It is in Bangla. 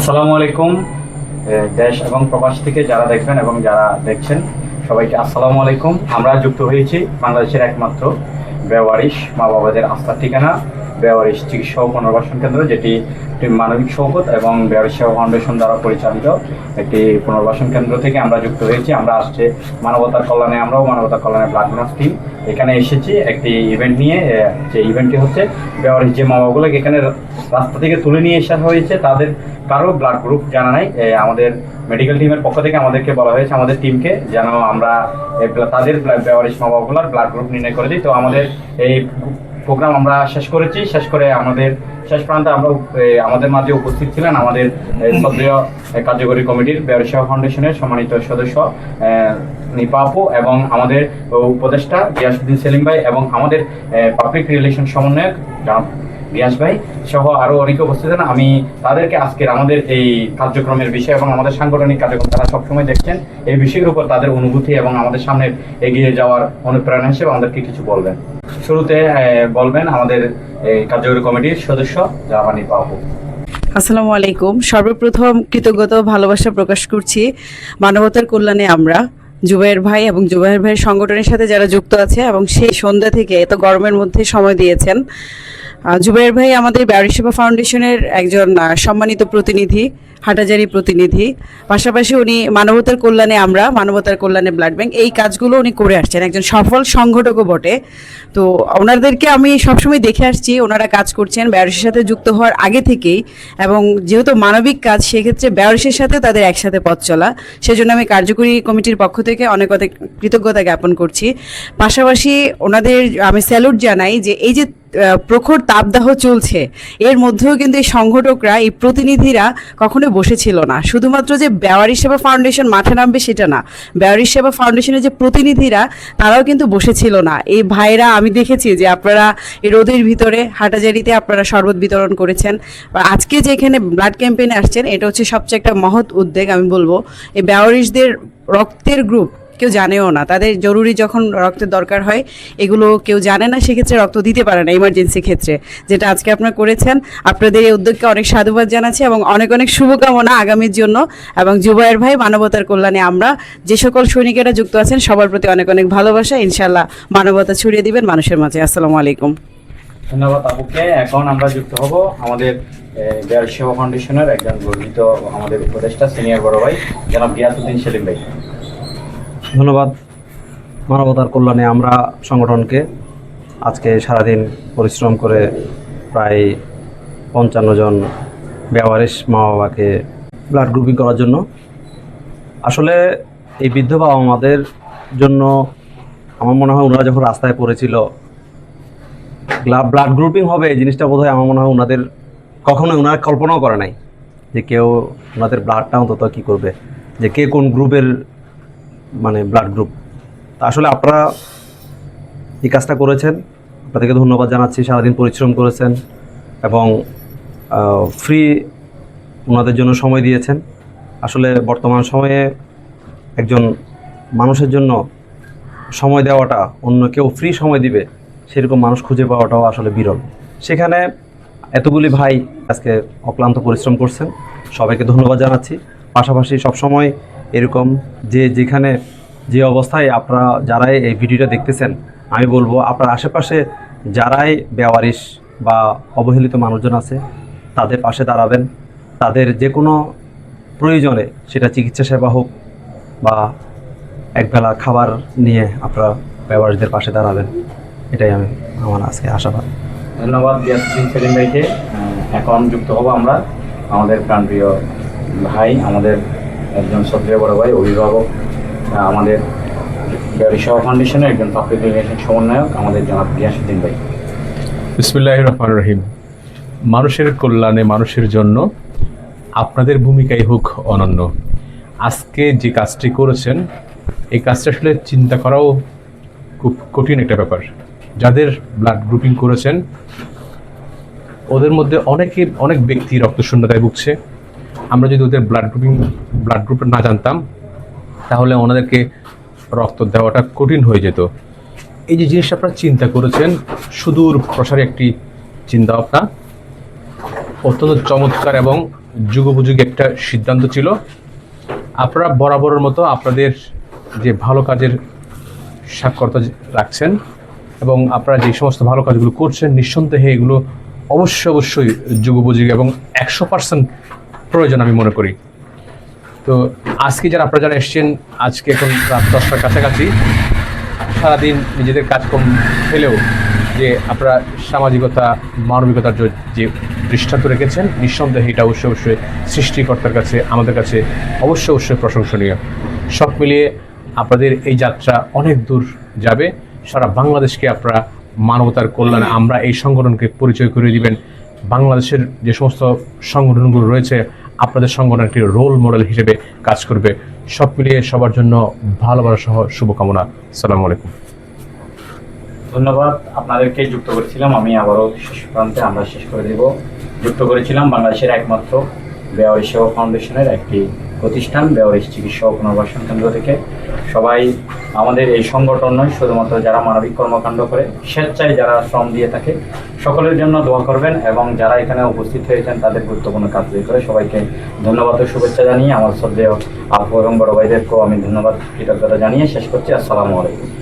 আসসালামু আলাইকুম দেশ এবং প্রবাস থেকে যারা দেখবেন এবং যারা দেখছেন, সবাইকে আসসালামু আলাইকুম। আমরা যুক্ত হয়েছি বাংলাদেশের একমাত্র বেওয়ারিশ মা বাবাদের আস্থার ঠিকানা, বেওয়ারিশ চিকিৎসা পুনর্বাসন কেন্দ্র, যেটি একটি মানবিক সৌকত এবং বেওয়ারিশ সেবা ফাউন্ডেশন দ্বারা পরিচালিত একটি পুনর্বাসন কেন্দ্র থেকে আমরা যুক্ত হয়েছি। আমরা আসছে মানবতার কল্যাণে, আমরাও মানবতার কল্যাণে ব্লাড টিম এখানে এসেছি একটি ইভেন্ট নিয়ে যে ইভেন্টটি হচ্ছে বেওয়ারিশ যে মা বাবাগুলোকে এখানে রাস্তা থেকে তুলে নিয়ে আসা হয়েছে তাদের কারও ব্লাড গ্রুপ জানা নাই। আমাদের মেডিকেল টিমের পক্ষ থেকে আমাদেরকে বলা হয়েছে আমাদের টিমকে যেন আমরা তাদের মা বাবাগুলোর ব্লাড গ্রুপ নির্ণয় করে দিই। তো আমাদের এই প্রোগ্রাম আমরা শেষ করেছি। শেষ করে আমাদের শেষ প্রান্তে আমরা আমাদের মাঝে উপস্থিত ছিলেন আমাদের সক্রিয় কার্যকরী কমিটির বেয়ারসেবা ফাউন্ডেশনের সম্মানিত সদস্য এ, নিপা আপু এবং আমাদের উপদেষ্টা গিয়াসুদ্দিন সেলিম ভাই এবং আমাদের পাবলিক রিলেশন সমন্বয়ক রিয়াজ ভাই সহ আরও অনেকে উপস্থিত আমি তাদেরকে আজকের আমাদের এই কার্যক্রমের বিষয় এবং আমাদের সাংগঠনিক কার্যক্রম তারা সবসময় দেখছেন, এই বিষয়ের উপর তাদের অনুভূতি এবং আমাদের সামনে এগিয়ে যাওয়ার অনুপ্রেরণা হিসেবে আমাদেরকে কিছু বলবেন। শুরুতে বলবেন আমাদের কার্যকরী কমিটির সদস্য জাহানি বাবু। আসসালামু আলাইকুম। সর্বপ্রথম কৃতজ্ঞতা ভালোবাসা প্রকাশ করছি মানবতার কল্যাণে আমরা। জুবাইর ভাই এবং জুবাইর ভাইয়ের সংগঠনের সাথে যারা যুক্ত আছে এবং সেই সন্ধ্যা থেকে এত গরমের মধ্যে সময় দিয়েছেন। জুবাইয়ের ভাই আমাদের ব্যারি সেবা ফাউন্ডেশনের একজন সম্মানিত প্রতিনিধি। হাটাজারি প্রতিনিধি। পাশাপাশি উনি মানবতার কল্যাণে আমরা, মানবতার কল্যাণে ব্লাড ব্যাংক এই কাজগুলো উনি করে আসছেন। একজন সফল সংগঠকও বটে। তো ওনাদেরকে আমি সবসময় দেখে আসছি, ওনারা কাজ করছেন। ব্যারিসের সাথে যুক্ত হওয়ার আগে থেকেই এবং যেহেতু মানবিক কাজ, সেক্ষেত্রে ব্যারিসের সাথে তাদের একসাথে পথ চলা। সেজন্য আমি কার্যকরী কমিটির পক্ষ থেকে অনেক অনেক কৃতজ্ঞতা জ্ঞাপন করছি। পাশাপাশি ওনাদের, আমি স্যালুট জানাই যে এই যে প্রখর তাপদাহ চলছে। এর মধ্যেও কিন্তু এই সংগঠকরা, এই প্রতিনিধিরা কখনো বসেছিল না। শুধুমাত্র যে বেওয়ারি সেবা ফাউন্ডেশন মাঠে নামবে সেটা না। বেওয়ারি সেবা ফাউন্ডেশনের যে প্রতিনিধিরা, তারাও কিন্তু বসেছিল না। এই ভাইরা, আমি দেখেছি যে আপনারা এই রোদের ভিতরে, হাটাজারিতে আপনারা শরবত বিতরণ করেছেন। আজকে যে এখানে ব্লাড ক্যাম্পেইনে আসছেন, এটা হচ্ছে সবচেয়ে একটা মহৎ উদ্যোগ, আমি বলব। এই বেওয়ারিশদের রক্তের গ্রুপ কেউ জানেও না। তাদের জরুরি যখন রক্তের দরকার হয়, এগুলো কেউ জানে না, সেক্ষেত্রে রক্ত দিতে পারে না ইমার্জেন্সি ক্ষেত্রে। যেটা আজকে আপনারা করেছেন, আপনাদের এই উদ্যোগকে অনেক সাধুবাদ জানাচ্ছি এবং অনেক অনেক শুভকামনা আগামীর জন্য। এবং যুবায়ের ভাই, মানবতার কল্যাণে আমরা যে সকল সৈনিকেরা যুক্ত আছেন, সবার প্রতি অনেক অনেক ভালোবাসা। ইনশাল্লাহ মানবতা ছড়িয়ে দিবেন মানুষের মাঝে। আসসালামু আলাইকুম। ধন্যবাদ আপুকে এখন আমরা যুক্ত হব আমাদের সেবা ফাউন্ডেশনের একজন গর্বিত আমাদের উপদেষ্টা, সিনিয়র বড় ভাই, জনাব গিয়াসুদ্দিন সেলিম ভাই। ধন্যবাদ মানবতার কল্যাণে আমরা সংগঠনকে আজকে সারাদিন পরিশ্রম করে প্রায় পঞ্চান্ন জন ব্যবহারিস মা বাবাকে ব্লাড গ্রুপিং করার জন্য। আসলে এই বৃদ্ধ বাবা মাদের জন্য আমার মনে হয় ওনারা যখন রাস্তায় পড়েছিল ব্লাড গ্রুপিং হবে এই জিনিসটা বোধহয় আমার মনে হয় ওনাদের কখনোই ওনারা কল্পনাও করে নাই যে কেউ ওনাদের ব্লাডটা অন্তত কী করবে, যে কে কোন গ্রুপের মানে ব্লাড গ্রুপ তা আসলে আপনারা এই কাজটা করেছেন। আপনাদেরকে ধন্যবাদ জানাচ্ছি, সারাদিন পরিশ্রম করেছেন এবং ফ্রি ওনাদের জন্য সময় দিয়েছেন। আসলে বর্তমান সময়ে একজন মানুষের জন্য সময় দেওয়াটা অন্য কেউ ফ্রি সময় দিবে, সেরকম মানুষ খুঁজে পাওয়াটাও আসলে বিরল। সেখানে এতগুলি ভাই আজকে অক্লান্ত পরিশ্রম করছেন। সবাইকে ধন্যবাদ জানাচ্ছি। পাশাপাশি সবসময় এরকম যে যেখানে যে অবস্থায় আপনারা যারাই এই ভিডিওটা দেখতেছেন, আমি বলব আপনার আশেপাশে যারাই বেওয়ারিশ বা অবহেলিত মানুষজন আছে, তাদের পাশে দাঁড়াবেন। তাদের যে কোনো প্রয়োজনে সেটা চিকিৎসা সেবা হোক বা একবেলা খাবার নিয়ে আপনারা ব্যবহারীদের পাশে দাঁড়াবেন। এটাই আমি, আমার আজকে আশাবাদ। ধন্যবাদ গিয়াসুদ্দিন সেলিম ভাইকে। এখন যুক্ত হব আমরা আমাদের প্রাণপ্রিয় ভাই, আমাদের একজন সক্রিয় বড় ভাই, অভিভাবক আমাদের সেবা ফাউন্ডেশনের একজন পাবলিক সমন্বয়ক, আমাদের জনাব গিয়াসুদ্দিন ভাই। বিসমুল্লাহ রহমান রহিম। মানুষের কল্যাণে, মানুষের জন্য আপনাদের ভূমিকাই হোক অনন্য। আজকে যে কাজটি করেছেন, এই কাজটা আসলে চিন্তা করাও খুব কঠিন একটা ব্যাপার। যাদের ব্লাড গ্রুপিং করেছেন, ওদের মধ্যে অনেকে, অনেক ব্যক্তি রক্তশূন্যতায় ভুগছে। আমরা যদি ওদের ব্লাড গ্রুপিং ব্লাড গ্রুপ না জানতাম, তাহলে ওনাদেরকে রক্ত দেওয়াটা কঠিন হয়ে যেত। এই যে জিনিসটা আপনারা চিন্তা করেছেন, সুদূর প্রসারী একটি চিন্তা ভাবনা। অত্যন্ত চমৎকার এবং যুগোপযোগী একটা সিদ্ধান্ত ছিল। আপনারা বরাবরের মতো আপনাদের যে ভালো কাজের সাক্ষরতা রাখছেন এবং আপনারা যে সমস্ত ভালো কাজগুলো করছেন, নিঃসন্দেহে এগুলো অবশ্যই অবশ্যই যুগোপযোগী এবং একশো পার্সেন্ট প্রয়োজন আমি মনে করি। তো আজকে যারা আপনারা যারা এসছেন, আজকে এখন রাত দশটার কাছাকাছি, সারাদিন নিজেদের কাজকর্ম ফেলেও যে আপনারা সামাজিকতা, মানবিকতার যে- দৃষ্টান্ত রেখেছেন, নিঃসন্দেহে এটা অবশ্যই অবশ্যই সৃষ্টিকর্তার কাছে, আমাদের কাছে অবশ্যই অবশ্যই প্রশংসনীয়। সব মিলিয়ে আপনাদের এই যাত্রা অনেক দূর যাবে। সারা বাংলাদেশকে আপনারা মানবতার কল্যাণে আমরা এই সংগঠনকে পরিচয় করে দিবেন। বাংলাদেশের যে সমস্ত সংগঠনগুলো রয়েছে আপনাদের সংগঠন একটি রোল মডেল হিসেবে কাজ করবে। সব মিলিয়ে সবার জন্য ভালোবাসা সহ শুভকামনা। সালাম আলাইকুম। ধন্যবাদ। আপনাদেরকে যুক্ত করেছিলাম আমি আবারও শেষ প্রান্তে, আমরা শেষ করে দেব। যুক্ত করেছিলাম বাংলাদেশের একমাত্র বেওয়ারি সেবা ফাউন্ডেশনের একটি প্রতিষ্ঠান ব্যবহারিক চিকিৎসা ও পুনর্বাসন কেন্দ্র থেকে। সবাই আমাদের এই সংগঠন নয়, শুধুমাত্র যারা মানবিক কর্মকাণ্ড করে, স্বেচ্ছায় যারা শ্রম দিয়ে থাকে, সকলের জন্য দোয়া করবেন এবং যারা এখানে উপস্থিত হয়েছেন, তাদের গুরুত্বপূর্ণ কাজ করে সবাইকে ধন্যবাদ ও শুভেচ্ছা জানিয়ে আমার শ্রদ্ধেয় আপু এবং বড় ভাইদেরকেও আমি ধন্যবাদ, কৃতজ্ঞতা জানিয়ে শেষ করছি। আসসালামু আলাইকুম।